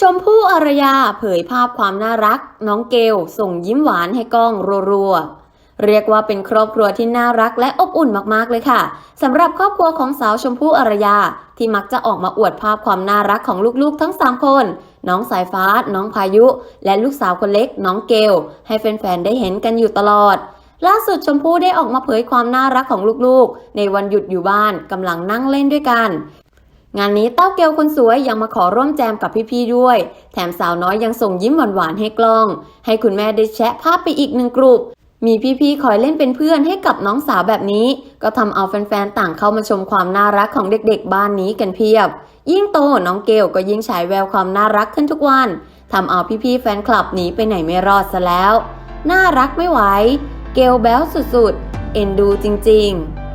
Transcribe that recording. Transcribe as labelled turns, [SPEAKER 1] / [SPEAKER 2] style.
[SPEAKER 1] ชมพู่อารยาเผยภาพความน่ารัก น้องเกลส่งยิ้มหวานให้กล้องรัวๆ เรียกว่าเป็นครอบครัวที่น่ารักและอบอุ่นมากๆเลยค่ะสำหรับครอบครัวของสาวชมพู่อารยา ที่มักจะออกมาอวดภาพความน่ารักของลูกๆทั้ง 3 คน น้องสายฟ้า น้องพายุ และลูกสาวคนเล็ก น้องเกลให้แฟนๆได้เห็นกันอยู่ตลอดล่าสุดชมพู่ได้ออกมาเผยความน่ารักของลูกๆ ในวันหยุดอยู่บ้านกำลังนั่งเล่นด้วยกัน งานนี้เต้าเกลคนสวยยังมาขอร่วมแจมกับพี่ๆด้วย แถมสาวน้อยยังส่งยิ้มหวานๆให้กล้อง ให้คุณแม่ได้แชะภาพไปอีกหนึ่งกลุ่มมีพี่ๆคอยเล่นเป็นเพื่อนให้กับน้องสาวแบบนี้ ก็ทำเอาแฟนๆต่างเข้ามาชมความน่ารักของเด็กๆบ้านนี้กันเพียบ ยิ่งโตน้องเกลก็ยิ่งฉายแววความน่ารักขึ้นทุกวันทำเอาพี่ๆแฟนคลับหนีไปไหนไม่รอดซะแล้ว น่ารักไม่ไหว เกลแบ๊วสุดๆ เอ็นดูจริงๆ